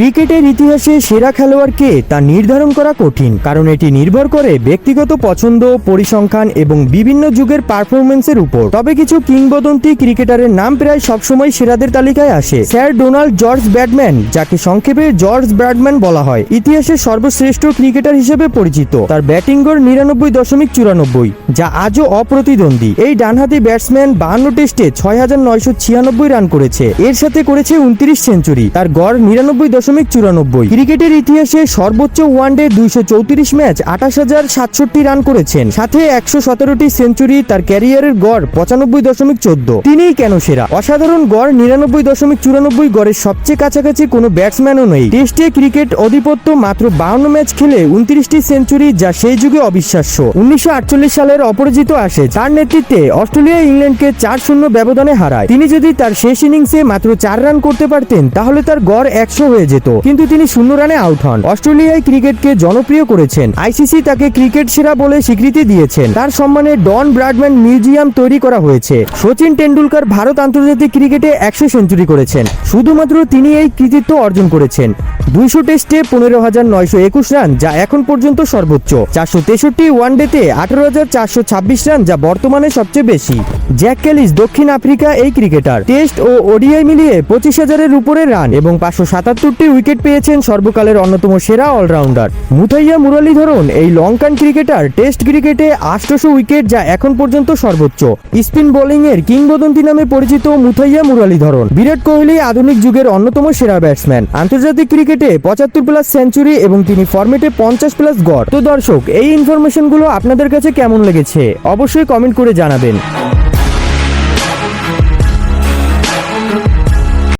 ক্রিকেটের ইতিহাসে সেরা খেলোয়াড় কে তা নির্ধারণ করা কঠিন, কারণ এটি নির্ভর করে ব্যক্তিগত পছন্দ, পরিসংখ্যান এবং বিভিন্ন যুগের পারফরমেন্সের উপর। তবে কিছু কিংবদন্তি ক্রিকেটারের নাম প্রায় সবসময় সেরাদের তালিকায় আসে। স্যার ডোনাল্ড জর্জ ব্যাটম্যান যাকে সংক্ষেপে জর্জ ব্র্যাডম্যান বলা হয় ইতিহাসের সর্বশ্রেষ্ঠ ক্রিকেটার হিসেবে পরিচিত। তার ব্যাটিং গড় নিরানব্বই দশমিক চুরানব্বই, যা আজও অপ্রতিদ্বন্দ্বী। এই ডানহাতি ব্যাটসম্যান বাহান্ন টেস্টে ছয় হাজার নয়শো ছিয়ানব্বই রান করেছে। এর সাথে করেছে উনত্রিশ সেঞ্চুরি। তার গড় নিরানব্বই দশমিক চুরানব্বই। ক্রিকেটের ইতিহাসে সর্বোচ্চ ওয়ানডে দুইশো চৌত্রিশ ম্যাচ আঠাশ হাজার সাতষট্টি রান করেছেন। সাথে একশো সতেরোটি সেঞ্চুরি, তার ক্যারিয়ারের গড় পঁচানব্বই দশমিক চোদ্দ। তিনিই কেন সেরা? অসাধারণ গড় নিরানব্বই দশমিক চুরানব্বই গড়ের সবচেয়ে কাছাকাছি কোনো ব্যাটসম্যানও নেই। টেস্টে ক্রিকেট অধিপত্য মাত্র বাউন্ন ম্যাচ খেলে উনত্রিশটি সেঞ্চুরি, যা সেই যুগে অবিশ্বাস্য। উনিশশো আটচল্লিশ সালের অপরাজিত আসে, তার নেতৃত্বে অস্ট্রেলিয়া ইংল্যান্ডকে চার শূন্য ব্যবধানে হারায়। তিনি যদি তার শেষ ইনিংসে মাত্র চার রান করতে পারতেন, তাহলে তার গড় একশো হয়ে যেত। কিন্তু তিনি শূন্য রানে আউট হন। অস্ট্রেলিয়ায় ক্রিকেটকে জনপ্রিয় করেছেন। আইসিসি তাকে ক্রিকেট সেরা বলে স্বীকৃতি দিয়েছেন। তার সম্মানে ডন ব্রাডম্যান মিউজিয়াম তৈরি করা হয়েছে। সচিন টেন্ডুলকার ভারত আন্তর্জাতিক ক্রিকেটে একশো সেঞ্চুরি করেছেন। শুধুমাত্র তিনি এই কৃতিত্ব অর্জন করেছেন। দুইশো টেস্টে পনেরো হাজার নয়শো একুশ রান, যা এখন পর্যন্ত সর্বোচ্চ। চারশো তেষট্টি ওয়ানডেতে আঠারো হাজার চারশো ছাব্বিশ রান, যা বর্তমানে সবচেয়ে বেশি। জ্যাক ক্যালিস দক্ষিণ আফ্রিকা এই ক্রিকেটার। টেস্ট ও ওডিআই মিলিয়ে পঁচিশ হাজারের উপরে রান এবং পাঁচশো সাতাত্তরটি উইকেট পেয়েছেন সর্বকালের অন্যতম সেরা অলরাউন্ডার। মুথাইয়া মুরালীধরন এই লঙ্কান ক্রিকেটার টেস্ট ক্রিকেটে আষ্টশো উইকেট, যা এখন পর্যন্ত সর্বোচ্চ। স্পিন বোলিং এর কিংবদন্তি নামে পরিচিত মুথাইয়া মুরালীধরন বিরাট কোহলি আধুনিক যুগের অন্যতম সেরা ব্যাটসম্যান। আন্তর্জাতিক ক্রিকেটে পঁচাত্তর প্লাস সেঞ্চুরি এবং তিনি ফর্মেটে পঞ্চাশ প্লাস গড়। তো দর্শক, এই ইনফরমেশনগুলো আপনাদের কাছে কেমন লেগেছে? অবশ্যই কমেন্ট করে জানাবেন।